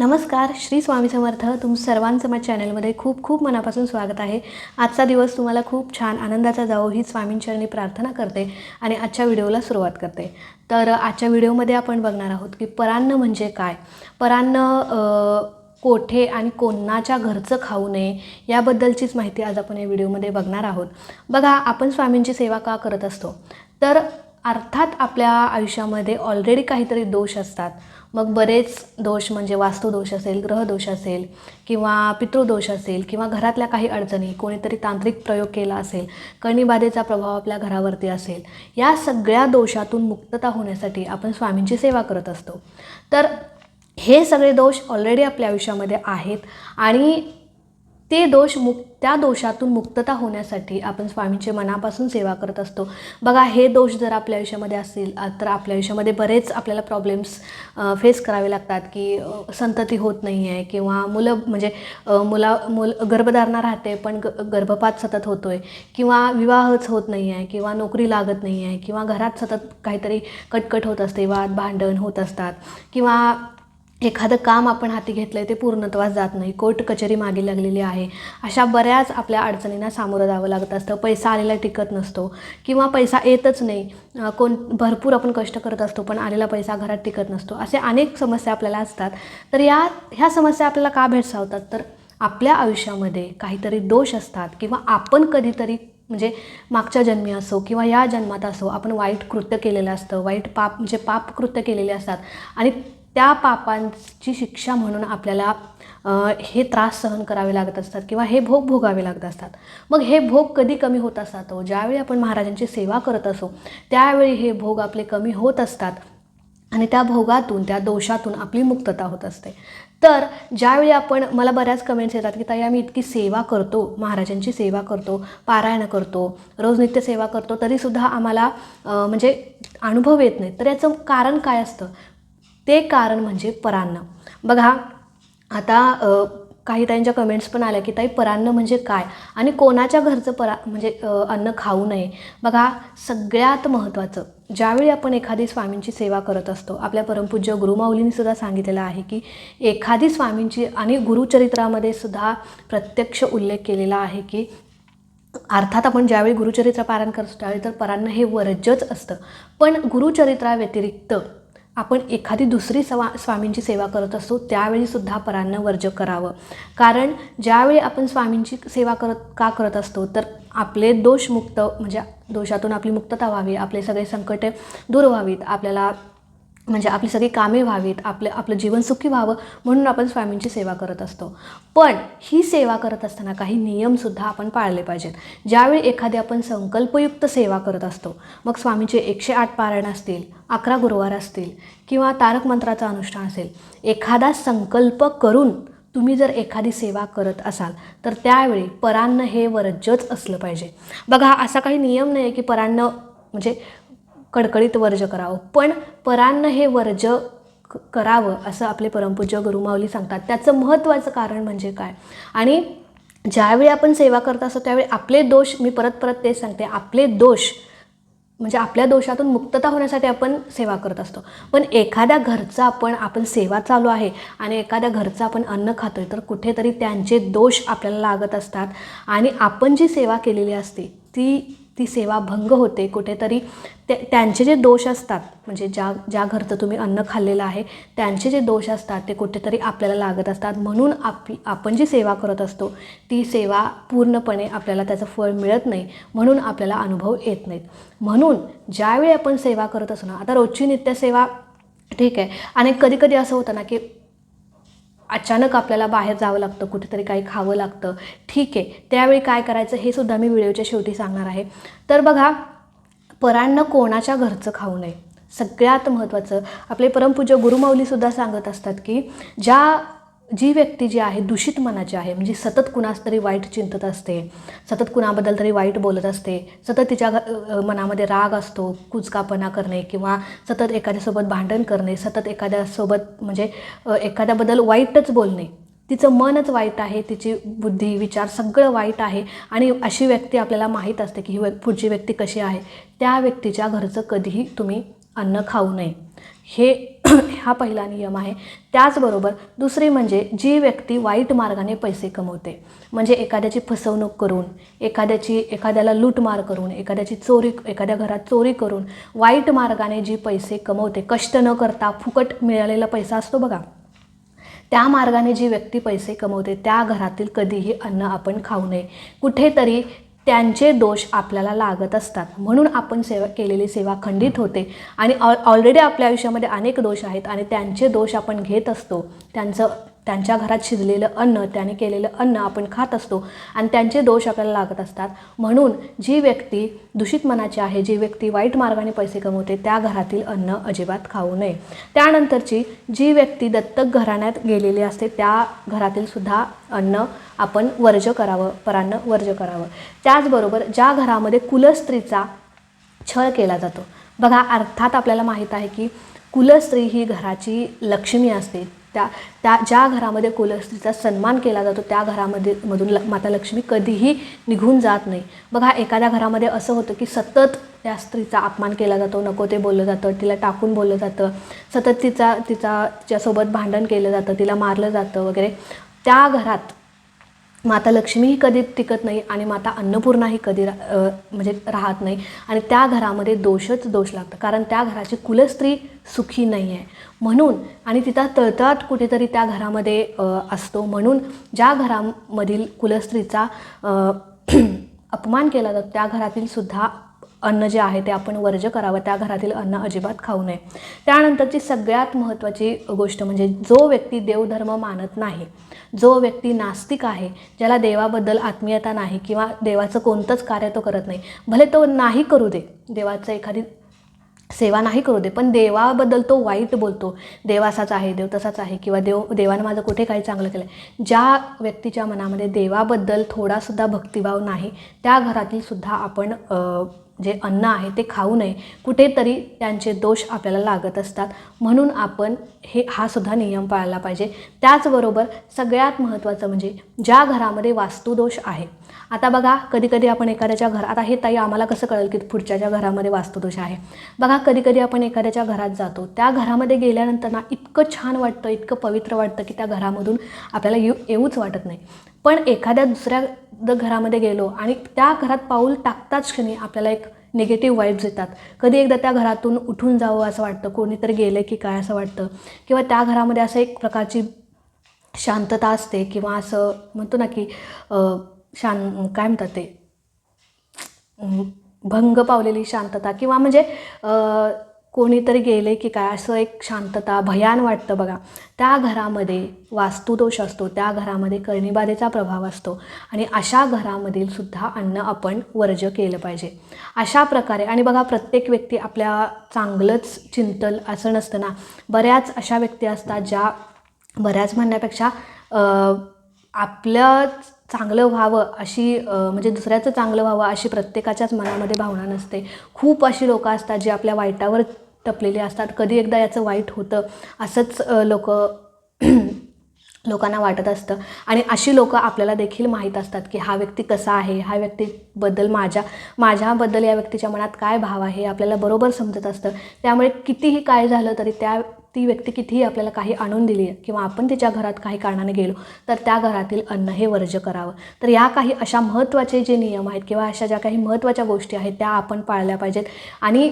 नमस्कार श्री स्वामी समर्थ. तुम सर्वांचं माझ्या चॅनलमध्ये खूप खूप मनापासून स्वागत आहे. आजचा दिवस तुम्हाला खूप छान आनंदाचा जावो ही स्वामींचरणी प्रार्थना करते आणि आजच्या व्हिडिओला सुरुवात करते. तर आजच्या व्हिडिओमध्ये आपण बघणार आहोत की परान्न म्हणजे काय? परान्न कोठे आणि कोणाच्या घरचं खाऊ नये याबद्दलचीच माहिती आज आपण या व्हिडिओमध्ये बघणार आहोत. बघा आपण स्वामींची सेवा का करत असतो? तर अर्थात आपल्या आयुष्यामध्ये ऑलरेडी काहीतरी दोष असतात. मग बरेच दोष म्हणजे वास्तुदोष असेल ग्रहदोष असेल किंवा पितृदोष असेल किंवा घरातल्या काही अडचणी कोणीतरी तांत्रिक प्रयोग केला असेल कणीबाधेचा प्रभाव आपल्या घरावरती असेल या सगळ्या दोषातून मुक्तता होण्यासाठी आपण स्वामींची सेवा करत असतो. तर हे सगळे दोष ऑलरेडी आपल्या आयुष्यामध्ये आहेत आणि ते दोष मुक त्या दोषातून मुक्तता होण्यासाठी आपण स्वामींचे मनापासून सेवा करत असतो. बघा हे दोष जर आपल्या आयुष्यामध्ये असतील तर आपल्या आयुष्यामध्ये बरेच आपल्याला प्रॉब्लेम्स फेस करावे लागतात की संतती होत नाही आहे किंवा मुलं म्हणजे मुला मुल गर्भधारणा राहते पण ग गर्भपात सतत होतो आहे किंवा विवाहच होत नाही आहे किंवा नोकरी लागत नाही आहे किंवा घरात सतत काहीतरी कटकट होत असते वाद भांडण होत असतात किंवा एखादं काम आपण हाती घेतलं आहे ते पूर्णत्वास जात नाही. कोर्ट कचेरी मागे लागलेली आहे. अशा बऱ्याच आपल्या अडचणींना सामोरं जावं लागत असतं. पैसा आलेला टिकत नसतो किंवा पैसा येतच नाही. कोण भरपूर आपण कष्ट करत असतो पण आलेला पैसा घरात टिकत नसतो. असे अनेक समस्या आपल्याला असतात. तर या ह्या समस्या आपल्याला का भेडसावतात? तर आपल्या आयुष्यामध्ये काहीतरी दोष असतात किंवा आपण कधीतरी म्हणजे मागच्या जन्मी असो किंवा या जन्मात असो आपण वाईट कृत्य केलेलं असतं. वाईट पाप म्हणजे पाप कृत्य केलेले असतात. आणि त्या पापांची शिक्षा म्हणून आपल्याला हे त्रास सहन करावे लागत असतात किंवा हे भोग भोगावे लागत असतात. मग हे भोग कधी कमी होत असतात हो? ज्यावेळी आपण महाराजांची सेवा करत असो त्यावेळी हे भोग आपले कमी होत असतात आणि त्या भोगातून त्या दोषातून आपली मुक्तता होत असते. तर ज्यावेळी आपण मला बऱ्याच कमेंट्स येतात की ताई आम्ही इतकी सेवा करतो महाराजांची सेवा करतो पारायण करतो रोज नित्य सेवा करतो तरीसुद्धा आम्हाला म्हणजे अनुभव येत नाही. तर याचं कारण काय असतं? ते कारण म्हणजे परान्न बघा आता काही ताईंच्या कमेंट्स पण आल्या की ताई परान्न म्हणजे काय? आणि कोणाच्या घरचं परा म्हणजे अन्न खाऊ नये? बघा सगळ्यात महत्त्वाचं ज्यावेळी आपण एखादी स्वामींची सेवा करत असतो आपल्या परमपूज्य गुरुमाऊलींनी सुद्धा सांगितलेलं आहे की एखादी स्वामींची आणि गुरुचरित्रामध्ये सुद्धा प्रत्यक्ष उल्लेख केलेला आहे की अर्थात आपण ज्यावेळी गुरुचरित्र पारायण करतो त्यावेळी तर परान्न हे वर्जच असतं. पण गुरुचरित्राव्यतिरिक्त आपण एखादी दुसरी सवा स्वामींची सेवा करत असतो त्यावेळी सुद्धा परान्न वर्ज करावं. कारण ज्यावेळी आपण स्वामींची सेवा करत का करत असतो तर आपले दोषमुक्त म्हणजे दोषातून आपली मुक्तता व्हावी आपले सगळे संकटे दूर व्हावीत. आपल्याला म्हणजे आपली सगळी कामे व्हावीत आपलं आपलं जीवन सुखी व्हावं म्हणून आपण स्वामींची सेवा करत असतो. पण ही सेवा करत असताना काही नियमसुद्धा आपण पाळले पाहिजेत. ज्यावेळी एखादी आपण संकल्पयुक्त सेवा करत असतो मग स्वामींचे एकशे आठ पारायण असतील अकरा गुरुवार असतील किंवा तारक मंत्राचं अनुष्ठान असेल एखादा संकल्प करून तुम्ही जर एखादी सेवा करत असाल तर त्यावेळी परान्न हे वर्जच असलं पाहिजे. बघा असा काही नियम नाही आहे की परान्न म्हणजे कडकडीत वर्ज करावं. पण परान्न हे वर्ज करावं असं आपले परमपूज्य गुरुमाऊली सांगतात. त्याचं महत्त्वाचं कारण म्हणजे काय? आणि ज्यावेळी आपण सेवा करत असतो त्यावेळी आपले दोष मी परत परत तेच सांगते आपले दोष म्हणजे आपल्या दोषातून मुक्तता होण्यासाठी आपण सेवा करत असतो. पण एखाद्या घरचा आपण आपण सेवा चालू आहे आणि एखाद्या घरचं आपण अन्न खातोय तर कुठेतरी त्यांचे दोष आपल्याला लागत असतात. आणि आपण जी सेवा केलेली असते ती ती सेवा भंग होते कुठेतरी. ते त्यांचे जे दोष असतात म्हणजे ज्या ज्या घरचं तुम्ही अन्न खाल्लेलं आहे त्यांचे जे दोष असतात ते कुठेतरी आपल्याला लागत असतात. म्हणून आप आपण जी सेवा करत असतो ती सेवा पूर्णपणे आपल्याला त्याचं फळ मिळत नाही म्हणून आपल्याला अनुभव येत नाहीत. म्हणून ज्यावेळी आपण सेवा करत असतो ना आता रोजची नित्यसेवा ठीक आहे. आणि कधी कधी असं होतं ना की अचानक आपल्याला बाहेर जावं लागतं कुठेतरी काही खावं लागतं. ठीक आहे त्यावेळी काय करायचं हे सुद्धा मी व्हिडिओच्या शेवटी सांगणार आहे. तर बघा परांना कोणाच्या घरचं खाऊ नये. सगळ्यात महत्त्वाचं आपले परमपूज्य गुरुमाऊलीसुद्धा सांगत असतात की ज्या जी व्यक्ती जी आहे दूषित मनाची आहे म्हणजे सतत कुणास तरी वाईट चिंतत असते सतत कुणाबद्दल तरी वाईट बोलत असते सतत तिच्या घ- मनामध्ये राग असतो कुचकापणा करणे किंवा सतत एखाद्यासोबत भांडण करणे सतत एखाद्यासोबत म्हणजे एखाद्याबद्दल वाईटच बोलणे तिचं मनच वाईट आहे तिची बुद्धी विचार सगळं वाईट आहे आणि अशी व्यक्ती आपल्याला माहीत असते की ही व्यक्- पुढची व्यक्ती कशी आहे त्या व्यक्तीच्या घरचं कधीही तुम्ही अन्न खाऊ नये. हे हा पहिला नियम आहे. त्याचबरोबर दुसरी म्हणजे जी व्यक्ती वाईट मार्गाने पैसे कमवते म्हणजे एखाद्याची फसवणूक करून एखाद्याची एखाद्याला लूटमार करून एखाद्याची चोरी एखाद्या घरात चोरी करून वाईट मार्गाने जी पैसे कमवते कष्ट न करता फुकट मिळालेला पैसा असतो बघा. त्या मार्गाने जी व्यक्ती पैसे कमवते त्या घरातील कधीही अन्न आपण खाऊ नये. कुठेतरी त्यांचे दोष आपल्याला लागत असतात. म्हणून आपण सेवा केलेली सेवा खंडित होते. आणि ऑ ऑलरेडी आपल्या आयुष्यामध्ये अनेक दोष आहेत आणि त्यांचे दोष आपण घेत असतो. त्यांचं त्यांच्या घरात शिजलेलं अन्न त्याने केलेलं अन्न आपण खात असतो आणि त्यांचे दोष आपल्याला लागत असतात. म्हणून जी व्यक्ती दूषित मनाची आहे जी व्यक्ती वाईट मार्गाने पैसे कमवते त्या घरातील अन्न अजिबात खाऊ नये. त्यानंतरची जी व्यक्ती दत्तक घराण्यात गेलेली असते त्या घरातील सुद्धा अन्न आपण वर्ज करावं परान्न वर्ज करावं. त्याचबरोबर ज्या घरामध्ये कुलस्त्रीचा छळ केला जातो. बघा अर्थात आपल्याला माहीत आहे की कुलस्त्री ही घराची लक्ष्मी असते. त्या त्या ज्या घरामध्ये कुलस्त्रीचा सन्मान केला जातो त्या घरामध्ये मधून ल माता लक्ष्मी कधीही निघून जात नाही. बघा एखाद्या घरामध्ये असं होतं की सतत त्या स्त्रीचा अपमान केला जातो नको ते बोललं जातं तिला टाकून बोललं जातं सतत तिचा तिचा तिच्यासोबत भांडण केलं जातं तिला मारलं जातं वगैरे. त्या घरात माता लक्ष्मीही कधी टिकत नाही आणि माता अन्नपूर्णाही कधी रा म्हणजे राहत नाही. आणि त्या घरामध्ये दोषच दोष लागतं कारण त्या घराची कुलस्त्री सुखी नाही आहे म्हणून आणि तिचा तळतळाट कुठेतरी त्या घरामध्ये असतो. म्हणून ज्या घरामधील कुलस्त्रीचा अपमान केला जातो त्या घरातील सुद्धा अन्न जे आहे ते आपण वर्ज करावं त्या घरातील अन्न अजिबात खाऊ नये. त्यानंतरची सगळ्यात महत्त्वाची गोष्ट म्हणजे जो व्यक्ती देवधर्म मानत नाही जो व्यक्ती नास्तिक आहे ज्याला देवाबद्दल आत्मीयता नाही किंवा देवाचं कोणतंच कार्य तो करत नाही भले तो नाही करू दे देवाचं एखादी सेवा नाही करू दे पण देवाबद्दल तो वाईट बोलतो देव असाच आहे देव तसाच आहे किंवा देव देवानं माझं कुठे काही चांगलं केलं आहे ज्या व्यक्तीच्या मनामध्ये देवाबद्दल थोडासुद्धा भक्तिभाव नाही त्या घरातील सुद्धा आपण जे अन्न आहे ते खाऊ नये कुठेतरी त्यांचे दोष आपल्याला लागत असतात. म्हणून आपण हे हा सुद्धा नियम पाळला पाहिजे. त्याचबरोबर सगळ्यात महत्त्वाचं म्हणजे ज्या घरामध्ये वास्तुदोष आहे आता बघा कधीकधी आपण एखाद्याच्या घरात आता हे ताई आम्हाला कसं कळेल की पुढच्याच्या घरामध्ये वास्तुदोष आहे? बघा कधीकधी आपण एखाद्याच्या घरात जातो त्या घरामध्ये गेल्यानंतर ना इतकं छान वाटतं इतकं पवित्र वाटतं की त्या घरामधून आपल्याला येऊ येऊच वाटत नाही. पण एखाद्या दुसऱ्या द घरामध्ये गेलो आणि त्या घरात पाऊल टाकताच क्षणी आपल्याला एक निगेटिव्ह वाईब्स येतात. कधी एकदा त्या घरातून उठून जावं असं वाटतं कोणीतरी गेलं की काय असं वाटतं. किंवा त्या घरामध्ये असं एक प्रकारची शांतता असते किंवा असं म्हणतो ना की शां काय म्हणतात ते? भंग पावलेली शांतता किंवा म्हणजे कोणीतरी गेले की काय असं एक शांतता भयान वाटतं बघा. त्या घरामध्ये वास्तुदोष असतो त्या घरामध्ये कर्णिबाधेचा प्रभाव असतो आणि अशा घरामधील सुद्धा अन्न आपण वर्ज केलं पाहिजे. अशा प्रकारे आणि बघा प्रत्येक व्यक्ती आपल्या चांगलंच चिंतल असं नसतं ना. बऱ्याच अशा व्यक्ती असतात ज्या बऱ्याच म्हणण्यापेक्षा आपल्याच चांगलं व्हावं अशी म्हणजे दुसऱ्याचं चांगलं व्हावं अशी प्रत्येकाच्याच मनामध्ये भावना नसते. खूप अशी लोकं असतात जी आपल्या वाईटावर टपलेली असतात. कधी एकदा याचं वाईट होतं असंच लोक लोकांना वाटत असतं. आणि अशी लोकं आपल्याला देखील माहीत असतात की हा व्यक्ती कसा आहे हा व्यक्तीबद्दल माझ्या माझ्याबद्दल या व्यक्तीच्या मनात काय भाव आहे आपल्याला बरोबर समजत असतं. त्यामुळे कितीही काय झालं तरी त्या ती व्यक्ती कितीही आपल्याला काही आणून दिली आहे किंवा आपण तिच्या घरात काही कारणाने गेलो तर त्या घरातील अन्न हे वर्ज्य करावं. तर या काही अशा महत्त्वाचे जे नियम आहेत किंवा अशा ज्या काही महत्त्वाच्या गोष्टी आहेत त्या आपण पाळल्या पाहिजेत. आणि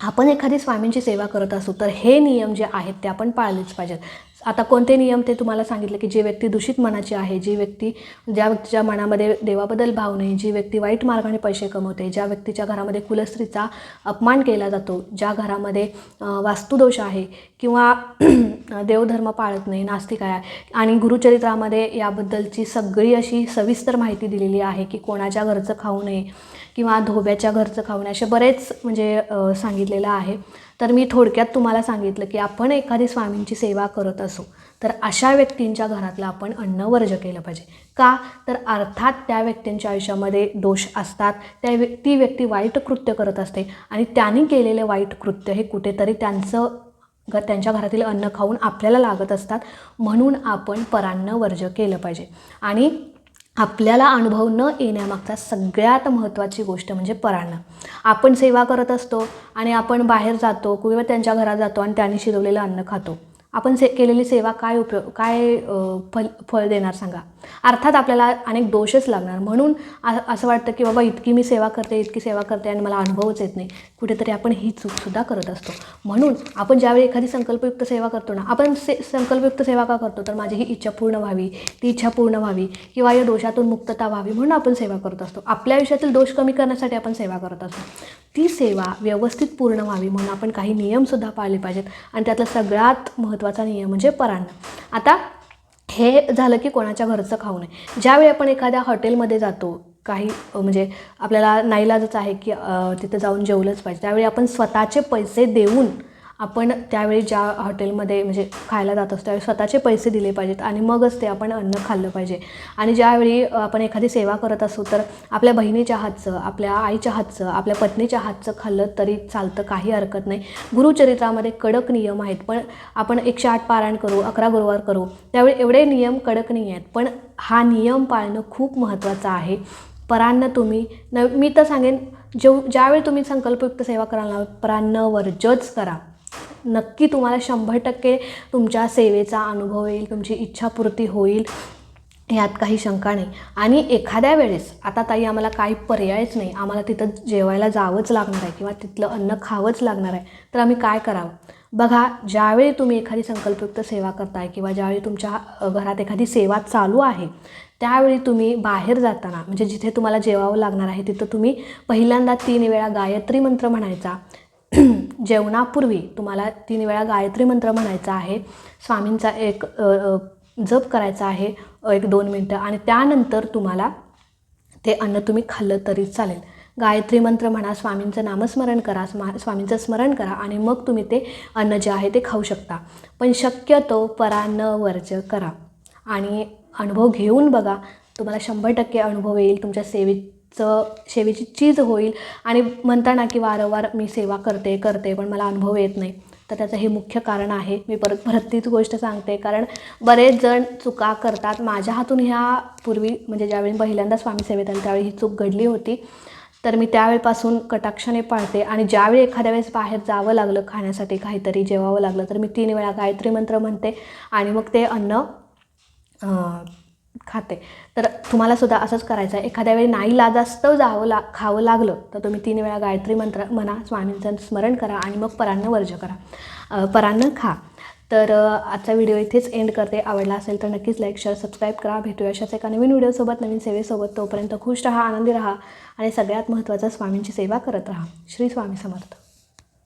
आपण एखादी स्वामींची सेवा करत असू तर हे नियम जे आहेत ते आपण पाळलेच पाहिजेत. आता कोणते नियम ते तुम्हाला सांगितलं की जी व्यक्ती दूषित मनाची आहे जी व्यक्ती ज्या व्यक्तीच्या मनामध्ये देवाबद्दल भाव नाही जी व्यक्ती वाईट मार्गाने पैसे कमवते ज्या व्यक्तीच्या घरामध्ये कुलस्त्रीचा अपमान केला जातो ज्या घरामध्ये वास्तुदोष आहे किंवा देवधर्म पाळत नाही नास्तिक आहे आणि गुरुचरित्रामध्ये याबद्दलची सगळी अशी सविस्तर माहिती दिलेली आहे की कोणाच्या घरचं खाऊ नये किंवा धोब्याच्या घरचं खाऊ नये असे बरेच म्हणजे सांगितलेलं आहे. तर मी थोडक्यात तुम्हाला सांगितलं की आपण एखादी स्वामींची सेवा करत असू तर अशा व्यक्तींच्या घरातलं आपण अन्न वर्ज केलं पाहिजे. का? तर अर्थात त्या व्यक्तींच्या आयुष्यामध्ये दोष असतात. त्या व्य ती व्यक्ती वाईट कृत्य करत असते आणि त्यांनी केलेले वाईट कृत्य हे कुठेतरी त्यांचं ग त्यांच्या घरातील अन्न खाऊन आपल्याला लागत असतात. म्हणून आपण परान्न वर्ज केलं पाहिजे. आणि आपल्याला अनुभव न येण्यामागचा सगळ्यात महत्त्वाची गोष्ट म्हणजे परान्न आपण सेवा करत असतो आणि आपण बाहेर जातो किंवा त्यांच्या घरात जातो आणि त्यांनी शिजवलेलं अन्न खातो. आपण से केलेली सेवा काय उपयोग काय फल फळ देणार सांगा? अर्थात आपल्याला अनेक दोषच लागणार. म्हणून असं वाटतं की बाबा इतकी मी सेवा करते इतकी सेवा करते आणि मला अनुभवच येत नाही. कुठेतरी आपण ही चूकसुद्धा करत असतो. म्हणून आपण ज्यावेळी एखादी संकल्पयुक्त सेवा करतो ना आपण से संकल्पयुक्त सेवा का करतो? तर माझी ही इच्छा पूर्ण व्हावी ती इच्छा पूर्ण व्हावी किंवा या दोषातून मुक्तता व्हावी म्हणून आपण सेवा करत असतो. आपल्या आयुष्यातील दोष कमी करण्यासाठी आपण सेवा करत असतो. ती सेवा व्यवस्थित पूर्ण व्हावी म्हणून आपण काही नियमसुद्धा पाळले पाहिजेत. आणि त्यातला सगळ्यात महत्त्वाचा नियम म्हणजे परांना आता हे झालं की कोणाच्या घरचं खाऊ नये. ज्यावेळी आपण एखाद्या हॉटेलमध्ये जातो काही म्हणजे आपल्याला नाईलाजच आहे की तिथं जाऊन जेवलंच पाहिजे. त्यावेळी आपण स्वतःचे पैसे देऊन आपण त्यावेळी ज्या हॉटेलमध्ये म्हणजे खायला जात असतो त्यावेळी स्वतःचे पैसे दिले पाहिजेत आणि मगच ते आपण अन्न खाल्लं पाहिजे. आणि ज्यावेळी आपण एखादी सेवा करत असू तर आपल्या बहिणीच्या हातचं आपल्या आईच्या हातचं आपल्या पत्नीच्या हातचं खाल्लं तरी चालतं काही हरकत नाही. गुरुचरित्रामध्ये कडक नियम आहेत पण आपण एकशे आठ पारायण करू अकरा गुरुवार करू त्यावेळी एवढे नियम कडक नाही आहेत पण हा नियम पाळणं खूप महत्त्वाचं आहे. परान्न तुम्ही न मी तर सांगेन जेव ज्यावेळी तुम्ही संकल्पयुक्त सेवा कराल ना परान्न वर्जच करा. नक्की तुम्हाला शंभर टक्के तुमच्या सेवेचा अनुभव येईल तुमची इच्छापूर्ती होईल. यात काही शंका नाही. आणि एखाद्या वेळेस आता ताई आम्हाला काही पर्यायच नाही. आम्हाला तिथं जेवायला जावंच लागणार आहे किंवा तिथलं अन्न खावंच लागणार आहे. तर आम्ही काय करावं? बघा ज्यावेळी तुम्ही एखादी संकल्पयुक्त सेवा करताय किंवा ज्यावेळी तुमच्या घरात एखादी सेवा चालू आहे त्यावेळी तुम्ही बाहेर जाताना म्हणजे जिथे तुम्हाला जेवावं लागणार आहे तिथं तुम्ही पहिल्यांदा तीन वेळा गायत्री मंत्र म्हणायचा. जेवणापूर्वी तुम्हाला तीन वेळा गायत्री मंत्र म्हणायचा आहे. स्वामींचा एक जप करायचा आहे एक दोन मिनटं. आणि त्यानंतर तुम्हाला ते अन्न तुम्ही खाल्लं तरी चालेल. गायत्री मंत्र म्हणा स्वामींचं नामस्मरण करा स्मा स्वामींचं स्मरण करा आणि मग तुम्ही ते अन्न जे आहे ते खाऊ शकता. पण शक्यतो परान्न वर्ज करा. आणि अनुभव घेऊन बघा. तुम्हाला शंभर टक्के अनुभव येईल. तुमच्या सेवेत चं सेवेची चीज होईल आणि म्हणताना की वारंवार मी सेवा करते करते पण मला अनुभव येत नाही. तर त्याचं हे मुख्य कारण आहे. मी परत परत तीच गोष्ट सांगते. कारण बरेच जण चुका करतात. माझ्या हातून ह्या पूर्वी म्हणजे ज्यावेळी पहिल्यांदा स्वामी सेवेत आले त्यावेळी ही चूक घडली होती. तर मी त्यावेळेपासून कटाक्षाने पाळते. आणि ज्यावेळी एखाद्या वेळेस बाहेर जावं लागलं खाण्यासाठी काहीतरी जेवावं लागलं तर मी तीन वेळा गायत्री मंत्र म्हणते. आणि मग ते अन्न खाते. तर तुम्हाला सुद्धा असंच करायचं आहे एखाद्या वेळी नाही लाजास्तव जावं ला खावं लागलं तर तुम्ही तीन वेळा गायत्री मंत्र म्हणा स्वामींचं स्मरण करा आणि मग परान्न वर्ज करा. परांनं परान्न खा. तर आजचा व्हिडिओ इथेच एंड करते. आवडला असेल तर नक्कीच लाईक शेअर सबस्क्राईब करा. भेटूया अशाच एका नवीन व्हिडिओसोबत नवीन सेवेसोबत. तोपर्यंत खुश राहा आनंदी राहा आणि सगळ्यात महत्त्वाचं स्वामींची सेवा करत राहा. श्री स्वामी समर्थ.